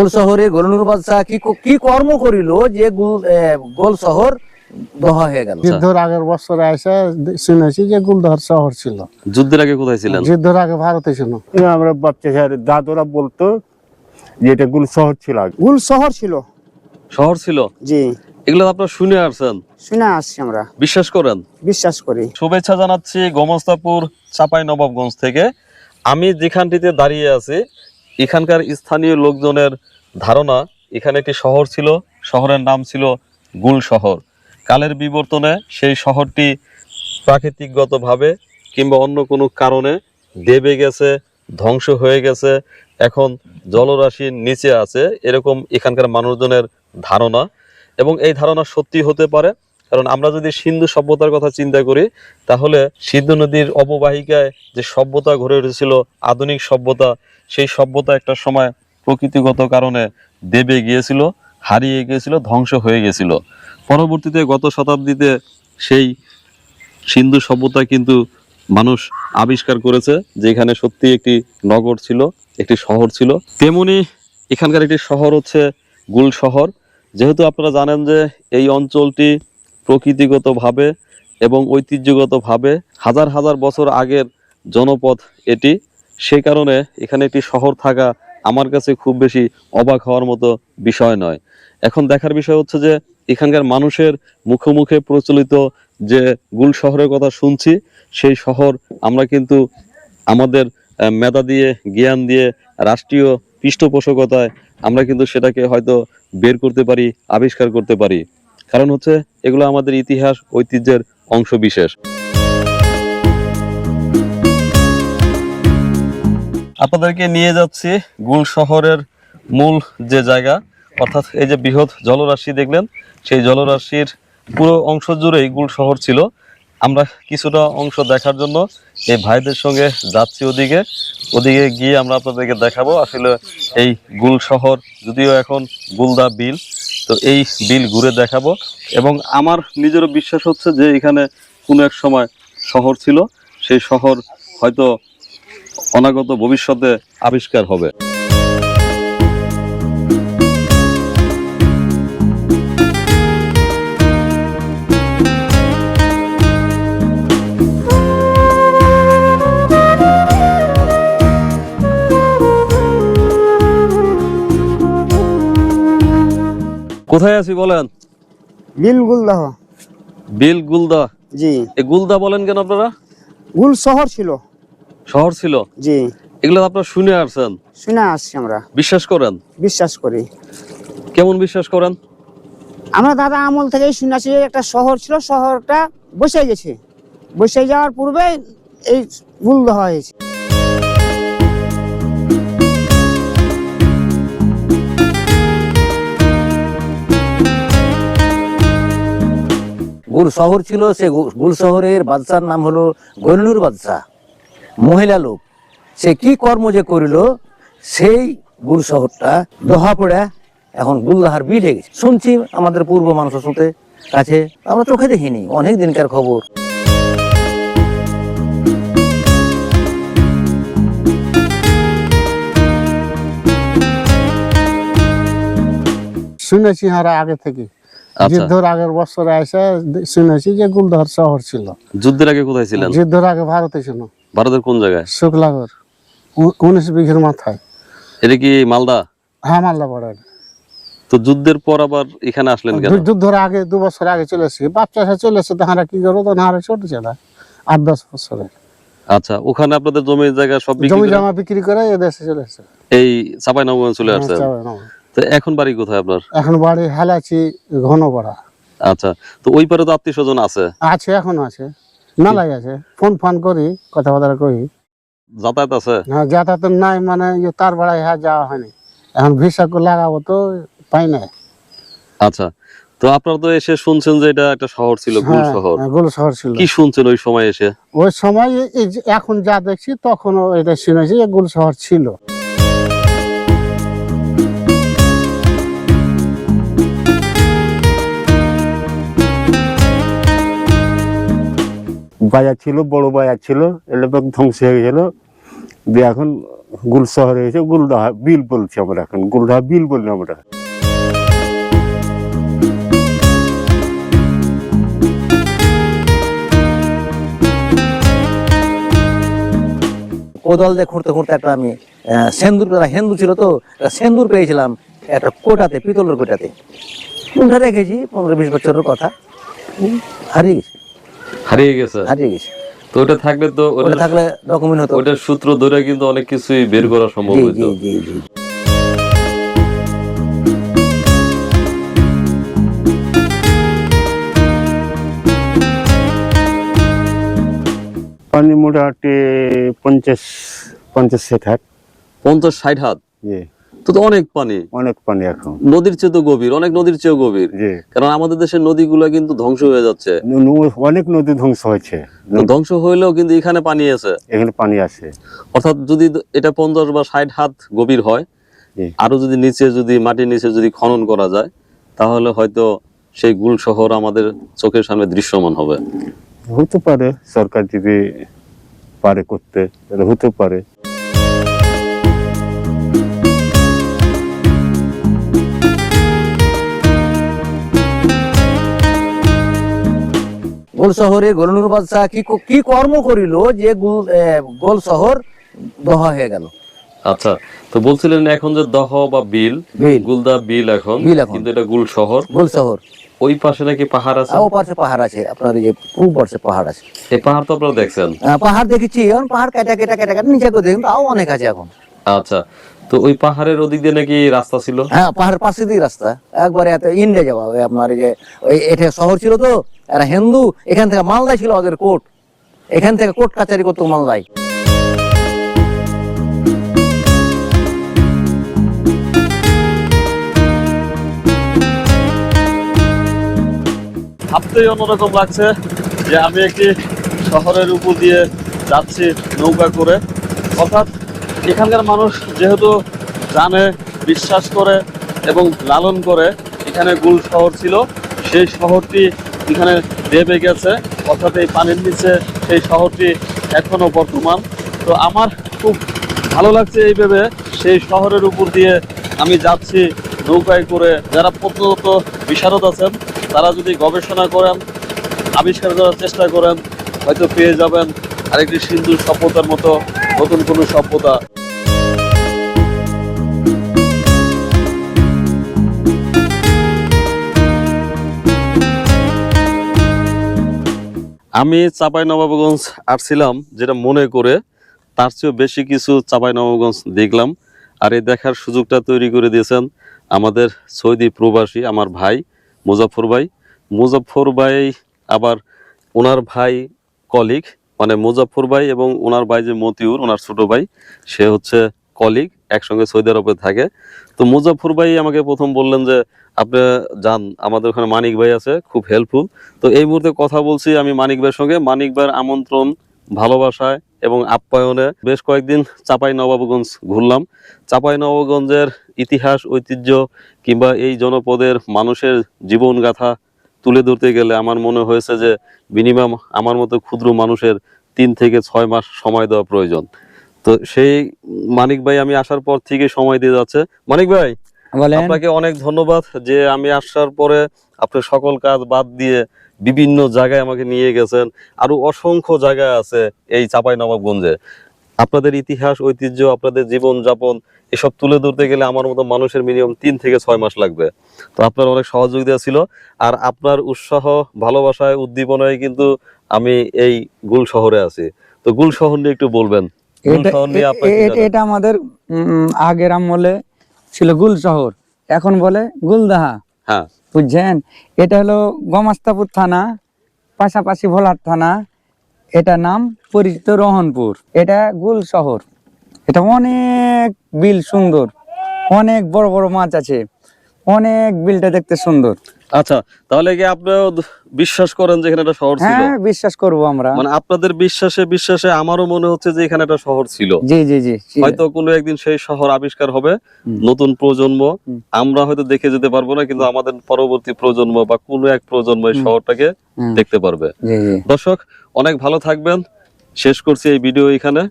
গোল শহরে গোলনুর বাদশাহ কি কি কর্ম করিল যে গুল- গোল শহর দহা হয়ে গেল? যুদ্ধের আগের বছরে এসে শুনেছি যে গুলদহর শহর ছিল। যুদ্ধের আগে কোথায় ছিলেন? যুদ্ধের আগে ভারতে ছিল। আমরা বাচ্চা দাদুরা বলতো যে এটা গুল শহর ছিল গুল শহর ছিল। শহর ছিল? জি। এগুলো আপনারা শুনে আসছেন। শুনে আসছি আমরা। বিশ্বাস করেন? বিশ্বাস করি। শুভেচ্ছা জানাচ্ছি গোমস্তাপুর চাপাই নবাবগঞ্জ থেকে। আমি যেখানটিতে দাঁড়িয়ে আছি এখানকার স্থানীয় লোকজনের ধারণা, এখানে একটি শহর ছিল, শহরের নাম ছিল গুল শহর। কালের বিবর্তনে সেই শহরটি প্রাকৃতিকগতভাবে কিংবা অন্য কোনো কারণে দেবে গেছে, ধ্বংস হয়ে গেছে, এখন জলরাশির নিচে আছে, এরকম এখানকার মানুষজনের ধারণা। এবং এই ধারণা সত্যি হতে পারে কারণ আমরা যদি সিন্ধু সভ্যতার কথা চিন্তা করি, তাহলে সিন্ধু নদীর অববাহিকায় যে সভ্যতা গড়ে উঠেছিল, আধুনিক সভ্যতা, সেই সভ্যতা একটা সময় প্রকৃতিগত কারণে দেবে গিয়েছিল, হারিয়ে গিয়েছিল, ধ্বংস হয়ে গেছিল পরবর্তীতে গত শতাব্দীতে সেই সিন্ধু সভ্যতা কিন্তু মানুষ আবিষ্কার করেছে যে এখানে সত্যি একটি নগর ছিল, একটি শহর ছিল। তেমনি এখানকার একটি শহর হচ্ছে গুল শহর যেহেতু আপনারা জানেন যে এই অঞ্চলটি প্রকৃতিগতভাবে এবং ঐতিহ্যগতভাবে হাজার হাজার বছর আগের জনপদ এটি। সে কারণে এখানে একটি শহর থাকা আমার কাছে খুব বেশি অবাক হওয়ার মতো বিষয় নয়। এখন দেখার বিষয় হচ্ছে যে এখানকার মানুষের মুখে মুখে প্রচলিত যে গুল শহরের কথা শুনছি, সেই শহর আমরা কিন্তু আমাদের মেধা দিয়ে, জ্ঞান দিয়ে, রাষ্ট্রীয় পৃষ্ঠপোষকতায় আমরা কিন্তু সেটাকে হয়তো বের করতে পারি, আবিষ্কার করতে পারি। কারণ হচ্ছে এগুলো আমাদের ইতিহাস, ঐতিহ্যের অংশ বিশেষ আপনাদেরকে নিয়ে যাচ্ছি গুল শহরের মূল যে জায়গা, অর্থাৎ এই যে বৃহৎ জলরাশি দেখলেন, সেই জলরাশির পুরো অংশ জুড়েই গুল শহর ছিল। আমরা কিছুটা অংশ দেখার জন্য এই ভাইদের সঙ্গে যাচ্ছি ওদিকে। ওদিকে গিয়ে আমরা আপনাদেরকে দেখাবো। আসলে এই গুল শহর যদিও এখন গুলদা বিল তো এই বিল ঘুরে দেখাবো। এবং আমার নিজেরও বিশ্বাস হচ্ছে যে এখানে কোনো এক সময় শহর ছিল, সেই শহর হয়তো অনাগত ভবিষ্যতে আবিষ্কার হবে। কোথায় আছি বলেন? বিল গুলদহ। বিল গুলদা জি। এই গুলদা বলেন কেন আপনারা? গুল শহর ছিল। শহর ছিল? জি। এগুলো আপনারা শুনে আসছেন? শুনে আসছি আমরা। বিশ্বাস করেন? বিশ্বাস করি। কেমন বিশ্বাস করেন? আমরা দাদা আমল থেকেই শুনে আসছি একটা শহর ছিল শহরটা বসে গেছে। বসে যাওয়ার পূর্বে এই গুলদহ হয়েছে। গুল শহর ছিল, সে গুল শহরের বাদশার নাম হলো গোলনুর বাদশাহ। মহিলা লোক, সে কি কর্ম যে করিল, সেই গুল শহরটা দহা পড়া এখন গুলদাহার বিল হয়ে গেছে। শুনছি আমাদের পূর্ব মানুষের শুনতে কাছে আমরা চোখে দেখিনি, অনেক দিনকার খবর। শুনেছি হারা আগে থেকে। যুদ্ধের আগের বছরে এসে শুনেছি যে গুলদহর শহর ছিল। যুদ্ধের আগে কোথায় ছিলেন? যুদ্ধের আগে ভারতে ছিল। ভারতের কোন জায়গায়? শুক্লাগর উনিশ বিঘের মাথায়। এটা কি মালদা? হ্যাঁ মাল্লা পড়ে তো যুদ্ধের পর আবার এখানে আসলেন কেন? যুদ্ধের আগে দু বছর আগে চলেছি বাচ্চা সে এসেছে তাহারা কি করো তো হারা ছোট ছিল আট দশ বছরে। আচ্ছা ওখানে আপনাদের জমি জায়গা সব জমি জমা বিক্রি করে এ দেশে চলে এসেছে। এই চাপাই নবগঞ্জ চলে হ্যাঁ, নবাব। তো এখন বাড়ি কোথায় আপনার? এখন বাড়ি হেলাচি ঘন পাড়া আচ্ছা তো ওই পারে তো আত্মীয় স্বজন আছে? আছে এখন আছে। মেলাই আছে। ফোন ফোন করি কথাবার্তা করি। যাতায়াত আছে? হ্যাঁ যাতায়াত নাই মানে তার বেড়ায় হ্যাঁ যাওয়া হয়নি। এখন ভিসা লাগাবো তো পাই নাই। আচ্ছা তো আপনারা তো এসে শুনছেন যে এটা একটা শহর ছিল গুল হ্যাঁ, শহর। হ্যাঁ, গোল শহর ছিল। কি শুনছেন ওই সময় এসে? ওই সময় এখন যা দেখছি তখনও এটা শুনেছি যে গুল শহর ছিল। বাজার ছিল, বড় বাজার ছিল এলে ধ্বংস হয়ে গেছিল। দিয়ে এখন গুল শহরে হয়েছে গুলডাহা বিল বলছি আমরা এখন গুলডাহা বিল বলি আমরা। কোদাল দিয়ে খুঁড়তে খুঁড়তে একটা আমি সেন্দুর হিন্দু ছিল তো সেন্দুর পেয়েছিলাম, একটা কোটাতে, পিতলের কোটাতে। কোনটা রেখেছি পনেরো বিশ বছরের কথা। হারিয়ে গেছে। হারিয়ে গেছে। হারিয়ে গেছে। তো ওটা থাকলে তো ওটা থাকলে ডকুমেন্ট হতো। ওটার সূত্র ধরে কিন্তু অনেক কিছুই বের করা সম্ভব হতো জি জি জি। পানি মোটামুটি পঞ্চাশ পঞ্চাশ ষাট। হাত পঞ্চাশ ষাট হাত? জি। তো তো অনেক পানি। অনেক পানি এখন। নদীর চেয়ে তো গভীর অনেক নদীর চেয়েও গভীর। কারণ আমাদের দেশের নদীগুলো কিন্তু ধ্বংস হয়ে যাচ্ছে। ন- ন- অনেক নদী ধ্বংস হয়েছে। ধ্বংস হইলেও কিন্তু এখানে পানি আছে। এখানে পানি আছে। অর্থাৎ যদি এটা পঞ্চাশ বা ষাট হাত গভীর হয় আরও যদি নিচে যদি মাটির নিচে যদি খনন করা যায় তাহলে হয়তো সেই গুল শহর আমাদের চোখের সামনে দৃশ্যমান হবে। হতে পারে সরকার যদি পারে করতে হতে পারে। গোল শহরে গোলনুর বাদশাহ কি কি কর্ম করিল যে গুল শহর দহা হয়ে গেল? আচ্ছা তো বলছিলেন এখন যে দহ বা বিল গুলদা বিল এখন কিন্তু এটা গুল শহর। গোল শহর। ওই পাশে নাকি পাহাড় আছে? ও পাশে পাহাড় আছে আপনার এই যে পূর্ব পাশে পাহাড় আছে। এই পাহাড় তো আপনারা দেখছেন। পাহাড় দেখেছি এখন পাহাড় কেটে কেটে কেটে কেটে নিচে করে দেখুন তাও অনেক আছে এখন। আচ্ছা তো ওই পাহাড়ের ওদিক দিয়ে নাকি রাস্তা ছিল? হ্যাঁ পাহাড়ের পাশে দিয়ে রাস্তা। একবারে এত ইন্ডিয়া যাওয়া আপনার যে ওই এটা শহর ছিল তো এরা হিন্দু, এখান থেকে মালদায় ছিল ওদের কোর্ট। এখান থেকে কোর্ট কাচারি করতো মালদায়। ভাবতেই অন্যরকম লাগছে যে আমি একটি শহরের উপর দিয়ে যাচ্ছি নৌকা করে। অর্থাৎ এখানকার মানুষ যেহেতু জানে, বিশ্বাস করে এবং লালন করে, এখানে গুল শহর ছিল, সেই শহরটি এখানে দেবে গেছে, অর্থাৎ এই পানির নিচে সেই শহরটি এখনও বর্তমান। তো আমার খুব ভালো লাগছে এই ভেবে সেই শহরের উপর দিয়ে আমি যাচ্ছি নৌকায় করে। যারা প্রথমত বিশারদ আছেন, তারা যদি গবেষণা করেন, আবিষ্কার করার চেষ্টা করেন, হয়তো পেয়ে যাবেন আরেকটি সিন্ধু সভ্যতার মতো নতুন কোনো সভ্যতা। আমি চাপাই নবাবগঞ্জ আসছিলাম যেটা মনে করে, তার চেয়েও বেশি কিছু চাপাই নবাবগঞ্জ দেখলাম। আর এই দেখার সুযোগটা তৈরি করে দিয়েছেন আমাদের সৌদি প্রবাসী আমার ভাই মুজাফর ভাই। মুজাফর ভাই আবার ওনার ভাই কলিগ মানে মুজাফর ভাই এবং ওনার ভাই যে মতিউর, ওনার ছোট ভাই, সে হচ্ছে কলিগ একসঙ্গে সৌদি আরবে থাকে। তো মুজাফর ভাই আমাকে প্রথম বললেন যে, আপনি যান, আমাদের ওখানে মানিক ভাই আছে, খুব হেল্পফুল তো এই মুহূর্তে কথা বলছি আমি মানিক ভাইয়ের সঙ্গে। মানিক ভাইয়ের আমন্ত্রণ, ভালোবাসায় এবং আপ্যায়নে বেশ কয়েকদিন চাপাই নবাবগঞ্জ ঘুরলাম। চাপাই নবাবগঞ্জের ইতিহাস, ঐতিহ্য কিংবা এই জনপদের মানুষের জীবনগাথা তুলে ধরতে গেলে আমার মনে হয়েছে যে মিনিমাম আমার মতো ক্ষুদ্র মানুষের তিন থেকে ছয় মাস সময় দেওয়া প্রয়োজন। তো সেই মানিক ভাই আমি আসার পর থেকে সময় দিয়ে যাচ্ছে। মানিক ভাই আপনাকে অনেক ধন্যবাদ যে আমি আসার পরে আপনার সকল কাজ বাদ দিয়ে বিভিন্ন জায়গায় আমাকে নিয়ে গেছেন। আরও অসংখ্য জায়গায় আছে এই চাপাই নবাবগঞ্জে আপনাদের ইতিহাস ঐতিহ্য আপনাদের জীবন যাপন এসব তুলে ধরতে গেলে আমার মতো মানুষের মিনিমাম তিন থেকে ছয় মাস লাগবে। তো আপনার অনেক সহযোগিতা ছিল আর আপনার উৎসাহ ভালোবাসায় উদ্দীপনায় কিন্তু আমি এই গুল শহরে আছি। তো গুল শহর নিয়ে একটু বলবেন। এটা আমাদের আগের আমলে ছিল গুল শহর এখন বলে গুলদাহা। হ্যাঁ। বুঝছেন? এটা হলো গমাস্তাপুর থানা পাশাপাশি ভোলার থানা। এটা নাম পরিচিত রোহনপুর। এটা গুল শহর এটা অনেক বিল সুন্দর। অনেক বড় বড় মাছ আছে। অনেক বিলটা দেখতে সুন্দর। আচ্ছা তাহলে কি আপনিও বিশ্বাস করেন যে এখানে একটা শহর ছিল? হ্যাঁ বিশ্বাস করব আমরা। মানে আপনাদের বিশ্বাসে বিশ্বাসে আমারও মনে হচ্ছে যে এখানে একটা শহর ছিল। জি জি জি হয়তো কোনো একদিন সেই শহর আবিষ্কার হবে নতুন প্রজন্ম। আমরা হয়তো দেখে যেতে পারব না কিন্তু আমাদের পরবর্তী প্রজন্ম বা কোনো এক প্রজন্ম এই শহরটাকে দেখতে পারবে। দর্শক অনেক ভালো থাকবেন। শেষ করছি এই ভিডিও এখানে।